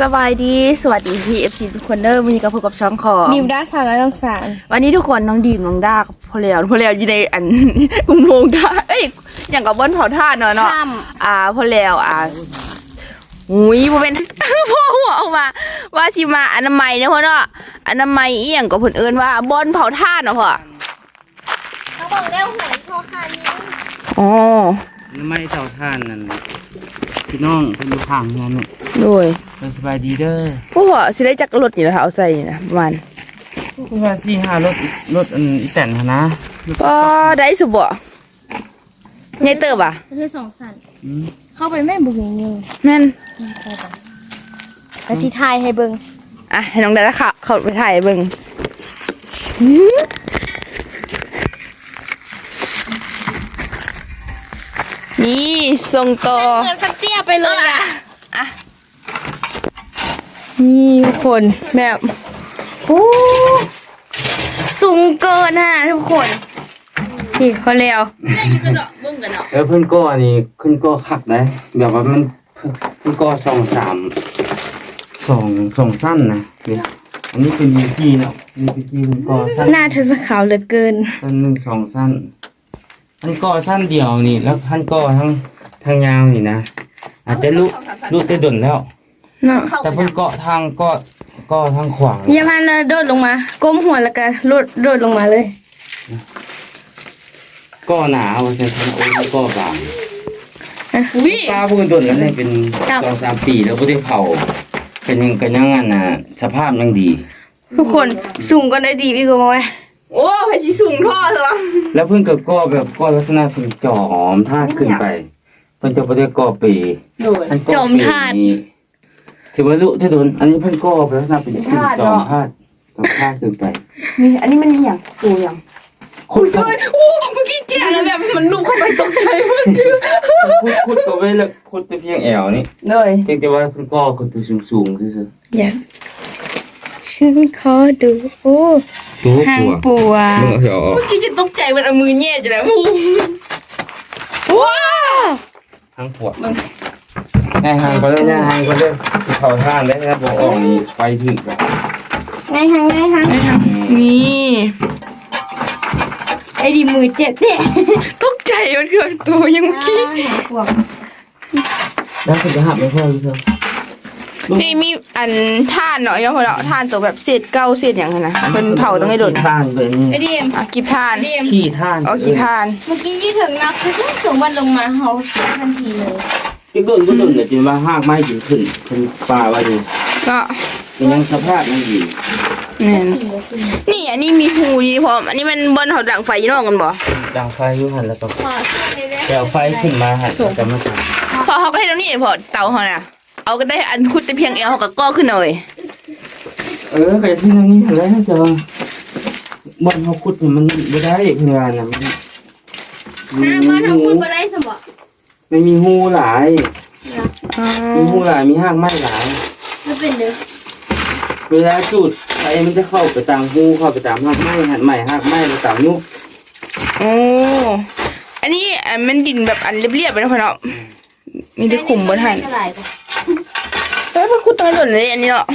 สบายดีสวัสดีพี่เอฟซีทุกคนเด้อวันนี้ก็พบกับช่องของดิวด้าสาวน้อยต้องสารวันนี้ทุกคนน้องดีมน้องด้ากับพ่อเลี้ยวพ่อเลี้ยวอยู่ในอัน อุโมงค์ท่าเอ้ยอย่างกับเบิ้นเผาท่าเนาะเนาะอ่าพ่อเลี้ยวอ่าอุ้ยบ่เป็น พ่อหัวออกมา ว่าสิมาอนามัยเนาะพ่อเนาะอนามัยอีหยังกับเพิ่นเอิ้นว่าบอนเผาท่าเนาะพ่อเขาบอกเร็วหวยพ่อค่ะนี่อ๋อไม่เต่าท่านนั่น พี่น้องเพิ่นอยู่ข้างเฮือนนี่โดยเพิ่นสบายดีเด้อพ่อพ่อสิได้จักรถนี่แล้วเอาใส่นี่นะประมาณคือว่าสี่ห้ารถรถอันอีแตนหั้นนะก็ได้สุบ่ใหญ่เติบอะคือสองสันอืมเข้าไปแม่บุกนี่นี่แม่นแล้วสิทายให้เบิ่งอะให้น้องดาราค่ะ เขาไปถ่ายให้เบิ่ง นี่ส่งต่อเงินสักเตี้ยไปเลยอะนี่ทุกคนแบบโอ้สูงเกินฮะทุกคนนี่พอแล้วอยู่กันเนาะเบิ่งกันเนาะเออเพิ่นก็อันนี้เพิ่นก็คักนะแบบว่ามันเพิ่นก็สองสามสองสองสั้นนะนี่อันนี้เป็นยูกี้เนาะอันนี่เป็นกี้เพิ่นก็สั้นหน้าเธอสขาวเหลือเกินสั้นหนึ่งสองสั้น อันก็สั้นเดียวนี่ แล้วพันก็ทั้งทางยาวนี่นะอาจจะลุลุได้ดนแล้ว เนาะแต่เพิ่นเกาะทางก็ก็ทางขวางอย่าพันนะโดดลงมา ก้มหัวแล้วก็โดดโดดลงมาเลยก็หนาเอาใส่ทางโอ้ยก็บางอุ้ยป้าพูดโดนแล้วเนี่ยเป็นครับสองสามปีแล้วบ่ได้เผาเป็นยังกันยังอันน่ะสภาพยังดี ทุกคนสูงก็ได้ดีพี่ก็บอกว่า โอ้ไปสิสูงท่อซะวะแล้วเพิ่นก็ก่อแบบก่อลักษณะเพิ่นจอมทาดขึ้นไปเพิ่นจะบ่ได้ก่อปีโดย อันก่อปีนี่ถือว่าลุที่โดนอันนี้เพิ่นก่อแบบลักษณะเป็นขึ้นจอมทาดจอมทาดขึ้นไป นี่อันนี้มันมีอย่างตัวอย่างคุอุ้ดยด้วยโอ้เมื่อกี้เจ๊แล้วแบบมันลุกเข้าไปตกใจหมดคือคุดคุดตัวไว้แล้วคุดแต่เพียงแอวนี่เลยเพียงแต่ว่าเพิ่นก่อขึ้นไปสูงๆซื่ออย่า ฉันขอดูโอ้ๆตัวหางปัวปัวมึงเอาออกเมื่อกี้จะตกใจมันเอามือแย่จะแล้วมูว้าวหางปัวแน่หางก็ได้แน่หางก็ได้สิเข้าทางได้ครับบ่ออกนี่ไปถึงก็ไงฮะไงฮะนี่ไอ้ดีมือเจ็ดเจ็ดตกใจมันเกินตัวยังเมื่อกี้แล้วคุณจะหักไปเพิ่มเพิ่ม นี่มีอันท่านเนาะยังพอเนาะท่านตัวแบบเศษเก้าเศษอย่างนั้นนะเพิ่นเผาต้องให้โดนท่านเป็นนี่ไอ้ดีมอะกิบท่านดีมขี้ท่านเอากี่ท่าน เมื่อกี้ยี่ถึงนับคือสูงวันลงมาเขาเสียทันทีเลยที่โดนก็โดนเนี่ยจนว่าหากไม้ถึงขึ้นเป็นปลาว่าดีก็เป็นยังสภาพยังดีแม่นนี่อันนี้มีหูดีพร้อมอันนี้มันบนเขาดังไฟยี่นอกกันบ่ดังไฟอยู่หันแล้วก็พอให้ได้แก้วไฟขึ้นมาหันแล้วก็มาทพอเขาก็ให้ตรงนี้พอเตาเขาน่ะ เอาก็ได้อันคุดแต่เพียงเอวเขาก็ก้อขึ้นเลยำเออไปที่นั่นนี่แล้วจะบนเขาขุดเนี่ยมันไม่ได้เพื่อนนะมันห้าบ้านทำคุณไปได้สมบัติไม่มีหูหลายอ๋อมีหูหลาย มีหากไม้หลายไม่เป็นเด้อเวลาจุดไฟมันจะเข้าไปตามหูเข้าไปตามหากไม้หันใหม่หากไม้แล้วตามยุกโอ้อันนี้อันมันดินแบบอันเรียบๆไปนะพ่อเนาะมีแต่ขุมบนหันอะไรเอ้ยมันคุด ตรงหล่นเลยอันนี้เนาะ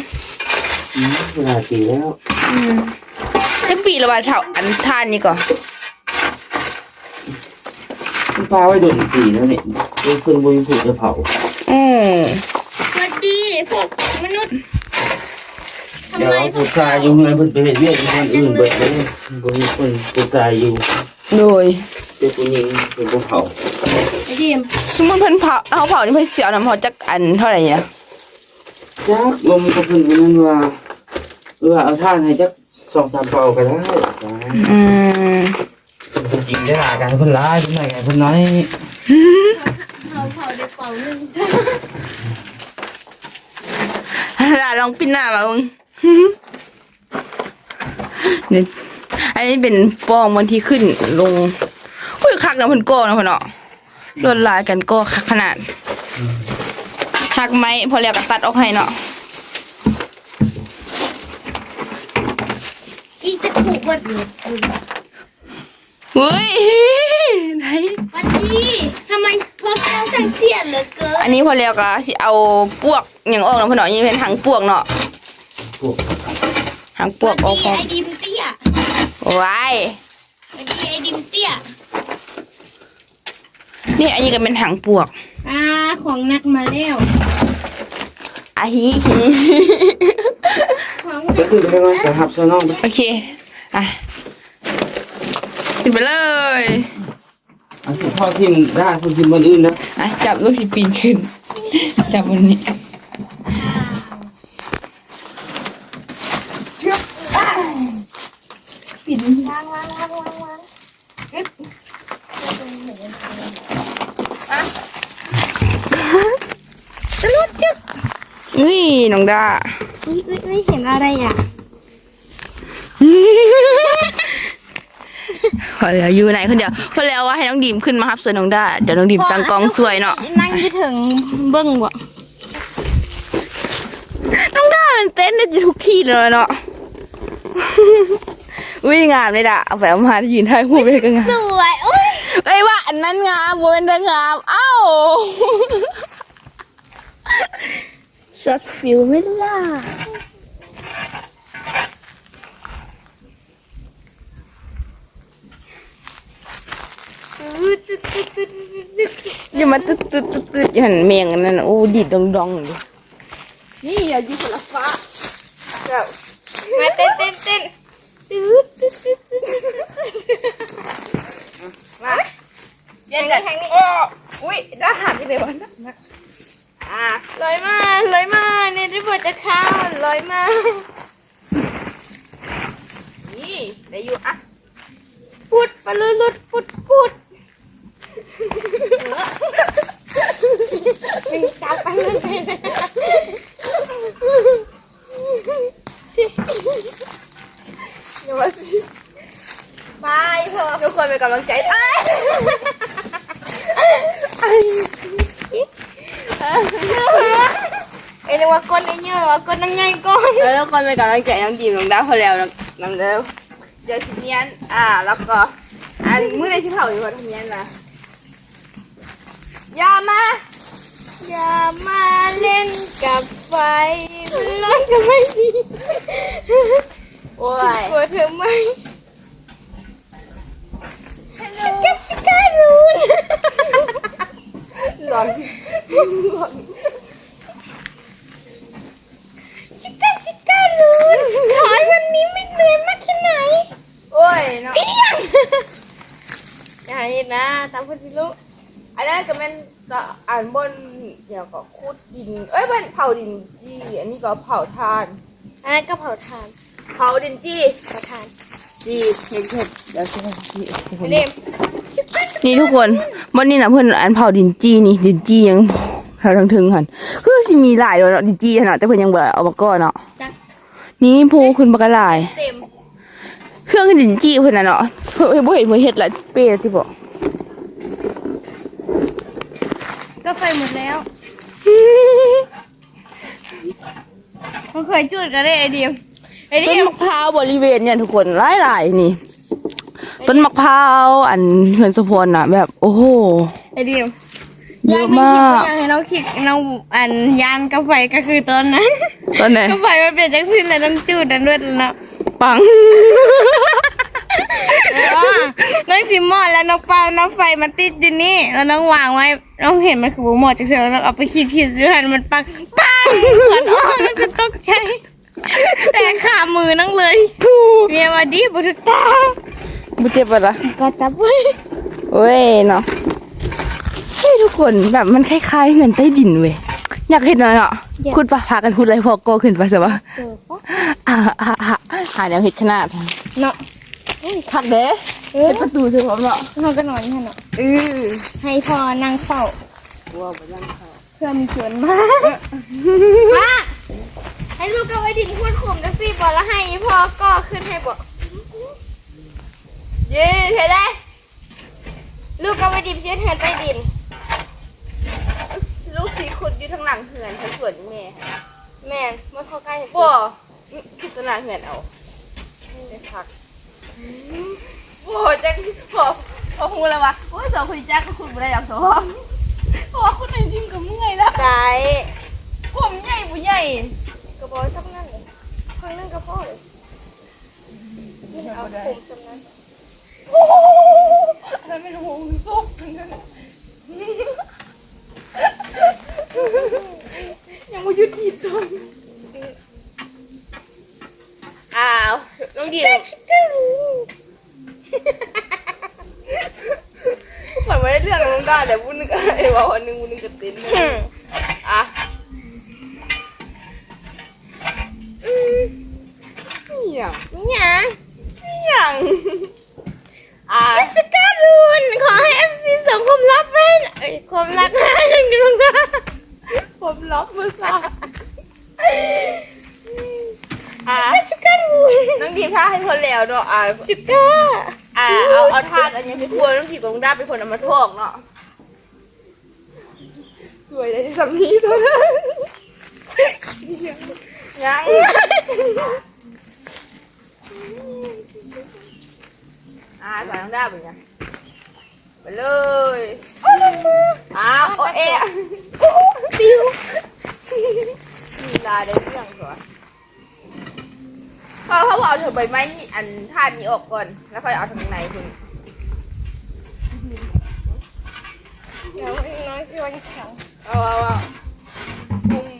อืมเวลาตีแล้วอืมจะปีละบาทเท่าอันท่านนี่ก่อนคุณป้าไว้โดนตีแล้วเนี่ยเรื่องเครื่งบริสุทธิ์จะเผาอืมสวัสดีพวกมนุษย์เดี๋ยวเอาผูกชายอยู่ไงเพิ่นไปเฮ็ดเวียกอยู่คนอื่นเบิดเลยบ่มีคนผู้ชายอยู่โดยเป็นผู้หญิงเป็นผู้เฒ่าไอ้ดีมสมมติเพิ่นเผาเขาเผานี่เพิ่นเสียวน้ำพอจักอันเท่าไหร่เนี่ย จักลมก็เพิ่นว่านั้นว่าเออเอาท่านให้จัก2-3เป่าก็ได้อืมจริงได้หากันเพิ่นหลายเพิ่นไหนกันเพิ่นน้อยเผาเผาเด็กเป่าหนึ่งล่ะลองปิ้นหน้ามามึงเนี่ยอันนี้เป็นปองวันที่ขึ้นลงอุ้ยคักนะเพิ่นก้อนะเพิ่นเนาะลวดลายกันก้อคักขนาด หักไม้พอแล้วก็ตัดออกให้เนาะอีจะผูกวัดเลยเฮ้ยไหนสวัสดีทำไมพวกเจ้าสังเกตเหลือเกินอันนี้พอแล้วก็สิเอาปวกอย่างออกเนาะพ่อเนาะนี่เป็นหางปวกเนาะพวกหางปวกออกสพร้อวัมสดีไอดิมเตี้ยว้ายสวัสดีไอดิมเตี้ย นี่อันนี้ก็เป็นหางปวก อ่าของหนักมาแล้วอาฮิฮิของก็คือไม่ว่าจะหับซะน้องโอเค อะขึ้นไปเลยอันที่พ่อทิมได้คุณทิมบนอื่นนะอะจับลูกสิปีนขึ้น จับบนนี้ปิดวางวางวางวางวางจะรุดจึก นี่น้องดาอุ้ยอุ้ยอุ้ยเห็นอะไรอะพอแล้วอยู่ไหนคนเดียวพอแล้วว่าให้น้องดีมขึ้นมาครับส่วนน้องดาเดี๋ยวน้องดีมตั้งกล้องสวยเนาะนั่งอยืดถึงเบิ้งบ่น้องดามันเต้นได้ทุกที่เลยเนาะอุ้ยงามเลยด่ะเอาไปเอามายืนถ่ายรูปเลยก็งามสวยอุ้ยเอ้ยว่าอันนั้นงามบนเดงามเอ้า ช็อตฟิวไม่ล่ะอย่ามาตึ๊ดตึ๊ดตึ๊ดตึ๊ดอย่าหันเมียงนั่นโอ้ดีดดองดองดินี่อย่ายิงสลับฟ้าแบบมาเต้นเต้นเต้นตืดตืดตืดตืดมาเย็นกันแทางนี้โอ้อุ้ยได้หันไปเลยวะนะ อะลอยมาลอยมาในที่บทจะเข้าลอยมา นี่ได้อยู่อะปุดปลุลุดปุดปุดมีจับไปมันไปเลยสิอย่ามาสิไปเถอะทุกคนเป็นกำลังใจ เอ้ยไอ้เรียกว่าก้นไอ้เงี้ยว่าก้นนั่งไงก้นแล้วทุกคนเป็นกำลังใจน้องดีมน้องดาวพอแล้วน้องน้องเด้อเดี๋ยวทีเนี้ยอ่าแล้วก็อันมื้อในที่เผาอยู่วันทีเนี้ยนะอย่ามาอย่ามาเล่นกับไฟมันร้อนจะไม่ดีโอ้ยกลัวเธอไหมชิคาชิการูน ร้อนชิคาชิการูนขอให้วันนี้ไม่เหนื่อยมากแค่ไหน โอ้ยเนาะเปี้ยงอย่าเห็นนะตามคนที่รู้อันนั้นก็เป็นก็อ่านบนเดี๋ยวก็ขุดดิน เอ้ยเป็นเผาดินจี้อันนี้ก็เผาทาน อันนั้นก็เผาทาน เผาดินจี้เผาทานจี้เห็ดเห็ดเดี๋ยวจะให้จี้ให้คนเดม นี่ทุกคนวันนี้นะเพื่อนอันเผาดินจี้นี่ ดินจี้ยังเผาทั้งถึงหันคือสิมีหลายเนาะดินจี้เนาะแต่เพื่อนยังเบื่อเอามาก่อนเนาะจักนี่พูขึ้นมากระลายเต็มเครื่องดินจี้เพื่อนน่ะเนาะเพื่อนบ่เห็นเพื่อนเห็ดละเป้ละที่บอกก็ไฟหมดแล้วมันเคยจุดกันได้ไอเดียมไอต้เดีนยมมะพร้าวบริเวณเนี่ยทุกคนหลายๆนี่ ต้นมะพร้าวอันเฮือนสะพรน่ะ แบบ โอ้โห ไอเดียมเยอะมากอยากให้น้องคิดน้องอันยานกาไฟก็คือตอนนั้นตอนไหนกาไฟมันเป็นจังสิ้นเลยน้องจูดนั่นด้วยแล้วปังว่าน้องสิมอดแล้วน้องปลาน้องไฟมันติดอยู่นี่แล้วน้องวางไว้น้องเห็นมันคือบุหมดจากเธอแล้วเอาไปขีดขีดๆอยู่หันมันปังปังขวัญอ้อนแล้วฉันตกใจแต่ขามือน้องเลยเมียมาดีบุตรตา บุเจ็บปะละก็จับไว้เว้ยเนาะเฮ้ยทุกคนแบบมันคล้ายๆเงินใต้ดินเว้ยอยากเห็นหน่อยเนาะคุณปะพากันพูดอะไรพอโกขึ้นไปสิวะเออปะอ่าอ่าอ่าหาแนวเห็ดขนาดเนาะคักเด้เออเป็นประตูใช่ไหมเนาะเราก็นอนแค่เนาะเออให้พอนั่งเฝ้าว้าวไปยังเขาเพื่อมีชวนมามาให้ลูกก็ไว้ดินพูดข่มจะสิบอกแล้วให้พ่อก็ขึ้นให้บอก เย้เห็นได้ลูกก็ไว้ดินเช็ดเหือนใต้ดิน ลูกสีขุดอยู่ทางหลังเหือนทางสวนแม่แม่นมาเข้าใกล้บ่คิดตนาเหือนเอาได้พักโอ้แจ็คพอพอฮู้แล้ววะโอ้ยสองคนแจ็คก็ขุดบ่ได้อย่างสองเพราะว่าคนไหนยิงก็เมื่อยแล้วได้ผมใหญ่ผู้ใหญ่กระบอกซ้ำนั่นเลยข้างนั่นกระบอกเลยนี่เอาผมซ้ำนั่นโอ้โหอันนั้นไม่รู้ซุกยังไม่ยุติธรรมอ้าวน้องดิวชิคกี้รู้เหมือนไม่ได้เรื่องน้องด้าแต่พูดนึงไอ้ว่าวันหนึงพูดนึงจะตินเลยอะอย่างยังอย่าง อะชิคกี้รู้ขอให้เอฟซีส่งความลับให้เอ้ยความรักให้หนึ่งดวงดาวผมล็อกมือค่ะอะชิคกี้รู้น้องดีท่าให้คนแล้วเนาะอะชิคกี้อะเอาเอาท่าอันนี้ให้ควรน้องดีกับน้องด้าเป็นคนเอามาทอกเนาะสวยเลยสำนีเท่านั้นยัง อะใส่น้องด้าเป็นไงไปเลยอ้าวโอเอะปิวมีลาได้เรื่องเหรอพอเขาบอกเอาเถอะใบไม้นี่อันท่านี้ออกก่อนแล้วค่อยเอาทางในคุณเดี๋ยวน้อยพี่วันแข็งเอาเอาเอาอืม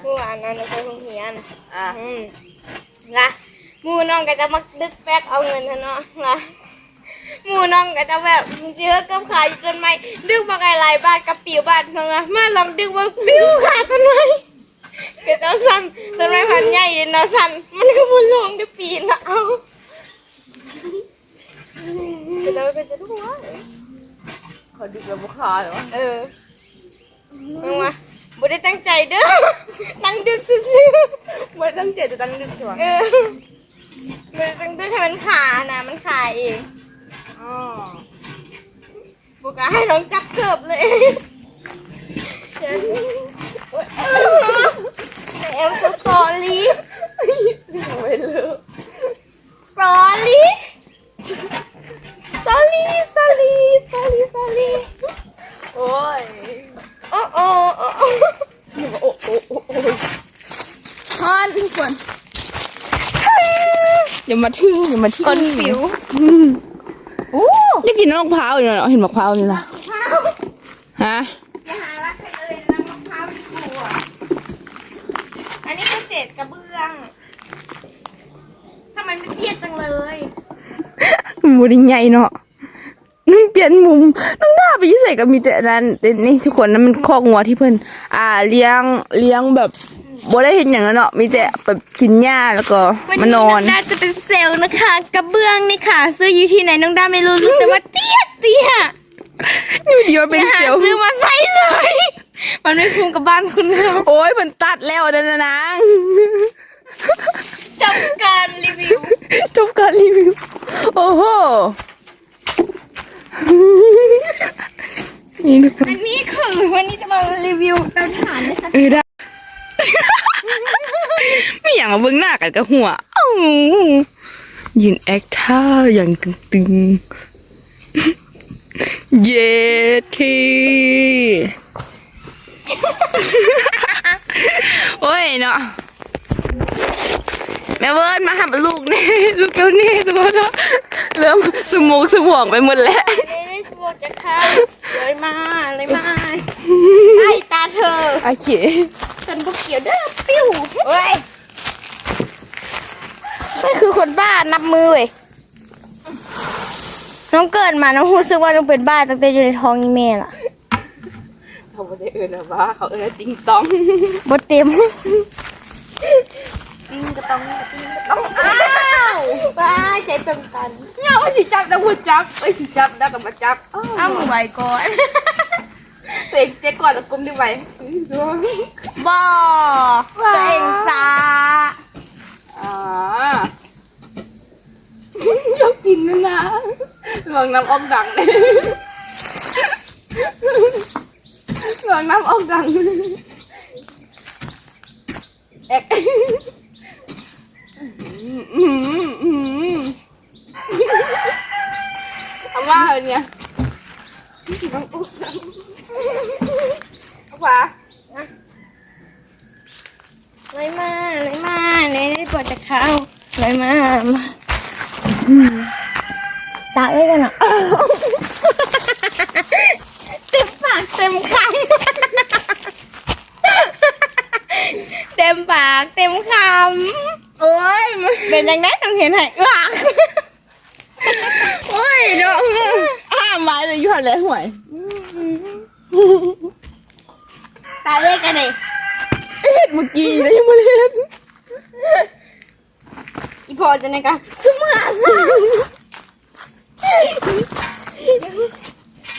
เมื่อวานนั้นเราไปโรงเรียนอะอืมนะ หมูน้องก็จะมาดึกแป๊กเอาเงินเถอะเนาะนะหมูน้องก็จะแบบเจือกับขายต้นไม้ดึกมาไกลหลายบาทกับปิวบาทเนาะมาลองดึกว่าปิวขาต้นไม้ก็จะสั่นต้นไม้พันใหญ่เลยเนาะสั่นมันก็บุญลงได้ปีนอะเอาก็จะไปจะดูว่าขอดึกแล้วบุคาเหรอเออมึงมาบ่ได้ตั้งใจเด้อตั้งดึกซื่อๆไม่ตั้งใจจะตั้งดึกใช่ไห มันต้องด้วยให้มันขานะมันขาเองอ๋อบุกให้น้องจับเกือบเลยเอ็มสสอรี่ไม่เลิกสอรี่สอรี่สอรี่สอรี่สอรี่โอ้ยโอ้โอ้โอ้โอ้โอ้โอ้โอ้โอ้ยฮอนทุกคน อย่ามาทึ่งอย่ามาทึ่งคนผิวอืมอู้ยังกินน้ำมะพร้าวอยู่เนาะเห็นมะพร้าวนี่ล่ะข้าวฮะจะหารักกันเลยน้ำมะพร้าวที่หัวอันนี้คือเศษกระเบื้องทำไมมันเตี้ยจังเลยหมูดิใหญ่เนาะเปลี่ยนมุมน้องหน้าไปยิ่ใส่กับมีแต่อันนั้นแต่นี่ทุกคนนั้นมันคอกงัวที่เพิ่นอ่าเลี้ยงเลี้ยงแบบ บ่ได้เห็นอย่างนั้นเนาะมีแต่แบบกินหญ้าแล้วก็วันมานี้นน้ออนงดาจะเป็นเซลล์นะคะ กระเบื้องนี่ค่ะ ซื้ออยู่ที่ไหนน้องดาไม่รู้รู้แต่ว่าเตี้ยเตี้ยอยู่ดีว่าเป็นหาเซลลซื้อมาใส่เลย มันไม่คุ้มกับบ้านคุณค่ะโอ้ยมันตัดแล้วนั่นนะนางจบการรีวิวจบการรีวิว โอ้โห นี่ทุกคนอันนี้คือวันนี้จะมารีวิวเตาถ่านนะคะ เออได้ ไม่อย่างมาเบิ้งหน้ากันกับหัวอ้ายืนแอคท่าอย่างตึงๆ เยทีโอ้ยเนาะ แม่เวิร์นมาหาลูกนี่ ลูกเจ้านี่สมมติว่าเริ่มสมองสมองไปหมดแล้วนี่นี่สมมติจะเข้าเลยมาเลยมาไอ้ตาเธอโอเค ฉันบุกเกี่ยวเด้อปิ้วเว้ยฉันคือคนบ้านับมือเว้ยน้องเกิดมาน้องรู้สึกว่าน้องเป็นบ้าตั้งแต่อยู่ในท้องอีเมลอะเขาไม่ได้เอินนะว่าเขาเอินติงตองบดเต็ม ติงกระตองติงกระตองอ้าวบ้าใจตรงกันเนี่ยว่าสิจับแล้วหัวจับไอ้ยสิจับแล้วก็มาจับอ้าวมือไวก่อนเตะเจ๊ก่อนแล้วกุมได้ไหมบอตัวเองซาอ่าชอบกินนะนะลองน้ำออกดังเลยลองน้ำออกดัง เอ็กอืเอาว่าเป็นไงเอาขวาลอยมาลอยมาเนยได้ปวดจากเขาลอยมาตาเอ้ยกันอะเต็มปากเต็มคำ ต็มปากเต็มคำโอ้ยมันเป็นยังไงต้องเห็นไหเอื้อกโอ้ยเนาะอ้าไม้เลยอยู่หันเลยห่วยตาเอ้ยกันเลยเฮ็ดเมื่อกี้เลยยังไม่เล่นอีพอจะไหนกันสมือซะ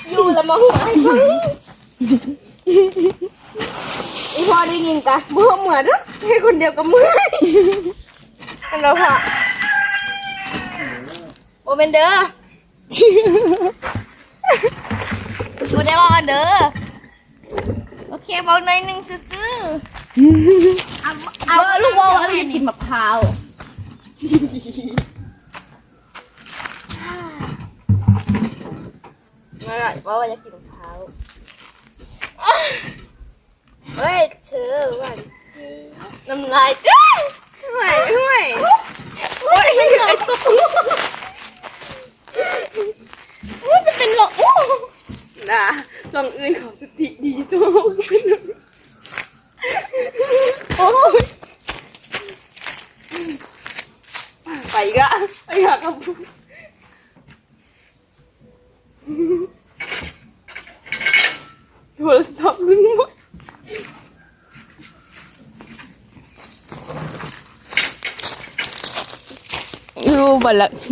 อยู่แล้วมาหัวให้ฟัง อีพอได้ยินกะเบื่อเหมือนเนอะให้คนเดียวกับมืออันเราพอโอเป็นเด้อบูได้บอกเด้อ โอเคบอกหน่อยหนึงซื่อๆเอาเอาลูกว่าว่าจะกินมะพร้าวนั่นแหละว่าว่าจะกินมะพร้าว เฮ้ยเธอหวานจริงน้ำลายเอ้ยห่วยห่วยโอ้ยโอ้ยจะเป็นหลอกโอ้ นะส่องอื่นเขาสติดีส่องเป็นหนึ่ง โอ้ย ไปอีกอะไปหากับพูโทรศัพท์มึงหมดอยู่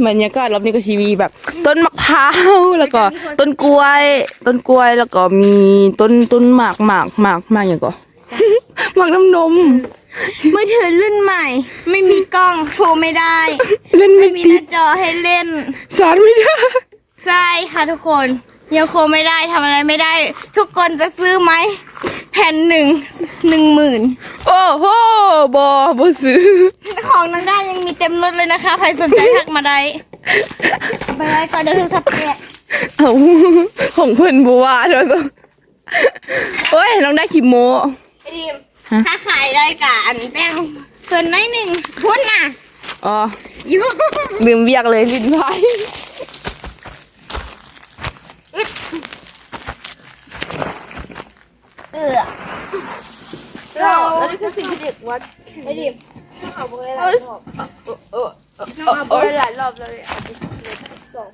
บรรยากบรรยากาศรอบนี้ก็ชีวีแบบ ต้นมะพร้าวแล้วก็ ต้นกล้วย ต้นกล้วยแล้วก็มีต้นต้นหมากหมากหมากหมากอย่างก็หมากน้ำนมมือถือรุ่นใหม่ ไม่มีกล้องโทรไม่ได้ เล่นไม่มีหติน้าดจอให้เล่น สารไม่ได้ ใช่ค่ะทุกคนยังโคไม่ได้ทำอะไรไม่ได้ ทุกคนจะซื้อไหม แผ่นหนึ่งหนึ่งหมื่นโอ้โหบอบอซื้อ ของนางด้ายังมีเต็มรถเลยนะคะ ใครสนใจทักมาได้ไปไว้ก่อนเดี๋ยวโทรศัพท์แตกเอาของเพื่อนบัวเดี๋ยวต้องโอ้ยน้องได้ขีโม ไอ้ดิมฮะ ถ้าขายได้กะอันแป้งเกินน้อยหนึ่งพุ่นน่ะอ๋อ อยู่ลืมเบียกเลยลิ้นพาย เออเราแล้วนี่คือสิ่งที่เด็กวัดไอ้ดิมเอาไปหลายรอบเออเออน้องเอาไปหลายรอบเลยเอาไปสอง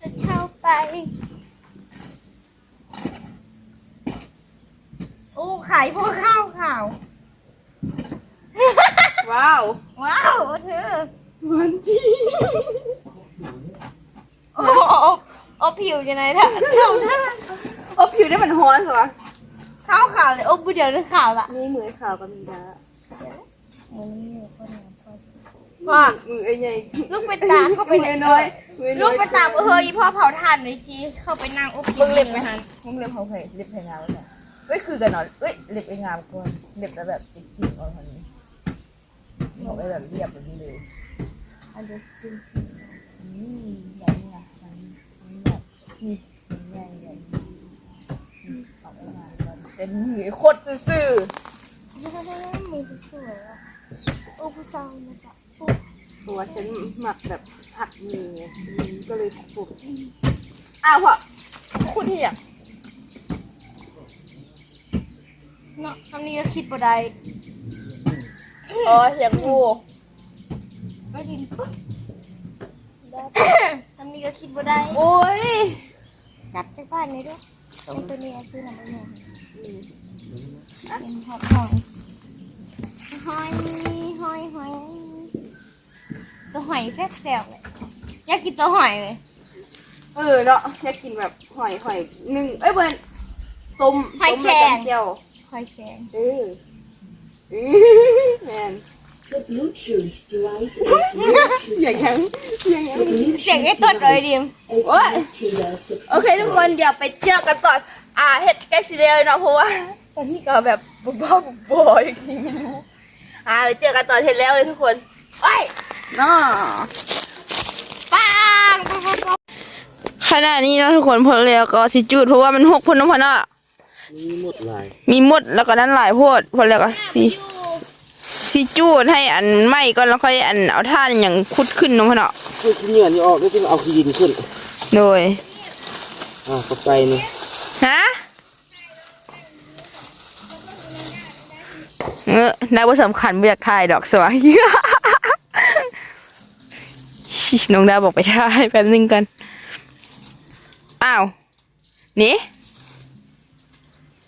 จะเข้าไป โอ้ขายพวกข้าวข่าว ว้าว ว้าวเธอมันจีโอ้โอ้โอ้ผิวยังไงท่าเท่าท่าโอ้ผิวได้มันฮ้อนสิวะข้าวขาวเลยโอ้บุเดียวเลยขาวละนี่มือขาวกับมีดามือนี่คนไหนพอว่ามือไอ้ใหญ่ลูกเป็นตาเข้าไปมือน้อยมือลูน้อกยเป็นตาเฮ้ยพ่อเผาถ่านหน่อยชีเข้าไปนั่งอุ๊บมึงเล็บไหมฮันมึงเล็บเขาเคยเล็บเพงามแล้วเอ้ยคือกันเนาะเอ้ยเล็บไอ้งามกว่าเล็บแล้วแบบจิกจิกเอาคนนี้บอกไว้แบบเรียบแบบนี้เลยอันเดียวกินอืมอย่างนี้อะอย่างนี้แบบนี่ใหญ่ใหญ่ เป็นหมือโคตรซื่อมือสวยอะโอ้ผู้สาวนะจ๊ะตัวฉันหมักแบบหักมือไงอืมก็เลยปุบอ้าวพ่อคุณที่อยเนาะคำนี้ก็คิดบ่ได้อ๋ออยากงูไม่ดินปุ๊บคำนี้ก็คิดบ่ได้โอ้ยจับไปบ้านนี้ด้วย ตรงตัวนี้ซื้อหน่อยหน่อยเป็นหอบหอยหอยหอยหอยตัวหอยแซ่บๆเลยอยากกินตัวหอยเลยเออเนาะอยากกินแบบหอยหอยหนึ่งเอ้ยเบิร์นต้มต้มแล้วกันเจียวหอยแข็ง เออเออแมน The Bluetooth device is อย่างยังอย่างยังเสียงไอ้ตัวเลยดิมโอ้ย to the โอเคทุกคนเดี๋ยวไปเจอกันต่ออ่าเฮ็ดใกล้สิเดียวเนาะเพราะว่าตอนนี้ก็แบบบุบบ้าบุบบอยอย่างนี้ไม่รู้อ่าไปเจอกันตอนเฮ็ดแล้วเลยทุกคนไปเนาะปังปังปังปังขณะนี้นะทุกคนพอแล้วก็สิจุดเพราะว่ามันหกพนน้ำพันอะมีหมดหลายมีมดแล้วก็นั้นหลายโพดพอแล้วก็สิ สิจูดให้อันไหม้ก่อนแล้วค่อยอันเอาท่านอย่างคุดขึ้นเนาะพ่อเนาะคือขี้เหงื่อนี่ออกแล้วที่เอาขี้ดินขึ้นโดยอ่าก็ไปนี่ฮะเออนาว่าสำคัญไม่อยากถ่ายดอกสวยชิน้องดาบอกไปถ่ายแป๊บนึงกัน อ้าว นี่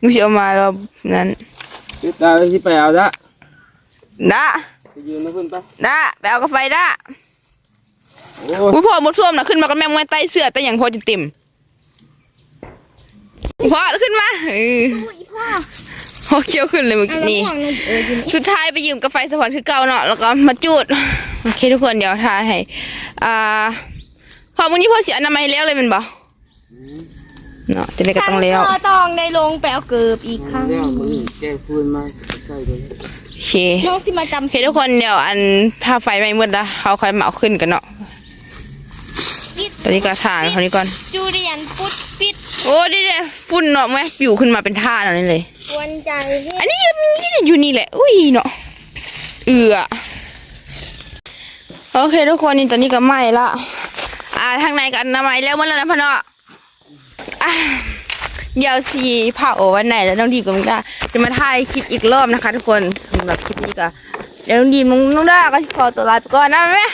มึงจะเอามาแล้วนั้นคือตาที่ไปเอาละ ดาไปยืนนะเพื่อนไปดาไปเอากาแฟดาโอ้อุ้ยพ่อมดส้วมนะขึ้นมากันแม่งไว้ใต้เสื้อแต่อย่างพอจะติ่มพ่อขึ้นมาเออพ่อเคี้ยวขึ้นเลยเมื่อกี้นี้สุดท้ายไปยืมกาแฟสวรรค์คือเก่าเนาะแล้วก็มาจูดโอเคทุกคนเดี๋ยวทายให้อ่าพอมื้อนี้พ่อเสียอนามัยแล้วเลยแมันบ่เนาะจะได้ก็ต้องแล้วพ่อต้องได้ลงแปลวเกิบอีกครั้งแล้วมึงแก้ฟืนมาใส่เลย โอเคน้องสิมาโอจำเคทุกคนเดี๋ยวอันถ้าไฟไหม้หมดแล้วเขาค่อยมาเอาขึ้นกันเนาะตอนนี้ก็ทานเขานี้ก่อนจูเรียนปุดปิดโอ้ดิเดฝุ่นเนาะแม่ปิวขึ้นมาเป็นท่าเนาะนี่เลยกวนใจเฮ็ดอันนี้ก็มีอยู่นี่แหละอุ้ยเนาะเอือโอเคทุกคนนี่ตอนนี้ก็ไหม้ละอ่าทางในกันน้ำไหม้แล้วหมันแล้วนะพ่อเนาะอะ เดี๋ยวสีเผาวันไหนแล้วน้องดีกับน้องดาจะมาถ่ายคลิปอีกรอบนะคะ ทุกคนสำหรับคลิปนี้ก็เดี๋ยวน้องดีน้องน้องดาก็ขอตัวลาไปก่อนนะแม่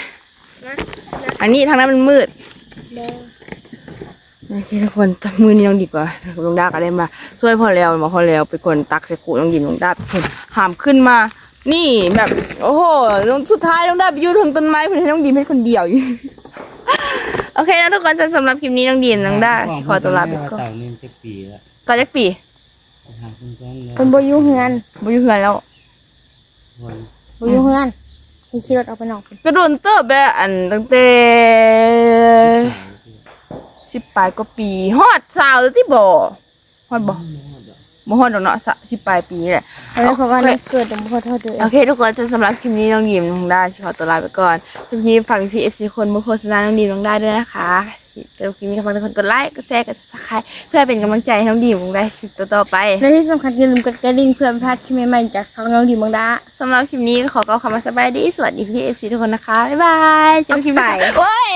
อันนี้ทางนั้นมันมืดโอเคทุกคนจับมือนี่น้องดีกว่าน้องดาก็ได้มาช่วยพ่อแล้วมาพ่อแล้วเป็นคนตักใส่ขูน้องดีน้องดาเป็นคนหามขึ้นมา นี่แบบ โอ้โหสุดท้ายน้องดาไปยู่ถึงต้นไม้เพื่อให้น้องดีเป็นคนเดียวอยู่ โอเคนะทุกคนสำหรับคลิปนี้น้องดีน้องดาขอตัวลาไปก่อนเต่านี่จะปีแล้วต่อจากปีหาคุณก้อนแล้วเป็นบ่อยู่เฮือนบ่อยู่เหือนแล้ววันบ่อยู่เฮือนให้ขี่รถเอาไปนอกพุ่นก็โดนเติบแบบอันตั้งแต่สิบปลายกว่าปีฮอดสาวแล้วที่บ่ฮอดบ่ บ่ฮอดดอกเนาะสะสิบปลายปีนี่แหละแล้วเขาก็เกิดแต่บ่ขอโทษเด้อโอเคทุกคนจนสำหรับคลิปนี้น้องยิมน้องได้ขอตัวลาไปก่อนคลิปนี้ฝากพี่เอฟซีคนมือโฆษณาน้องดีมน้องได้ด้วยนะคะเดี๋ยวคลิปนี้ฝากทุกคนกดไลค์กดแชร์กดซับสไครต์เพื่อเป็นกำลังใจให้น้องดีมน้องได้คลิปต่อๆไปและที่สำคัญอย่าลืมกดกระดิ่งเพื่อไม่พลาดคลิปใหม่ๆจากสองน้องดีมังดาสำหรับคลิปนี้ก็ขอกล่าวคำว่าสบายดีสวัสดีพี่เอฟซีทุกคนนะคะบ๊ายบายเจอกันคลิปหน้าโอ้ย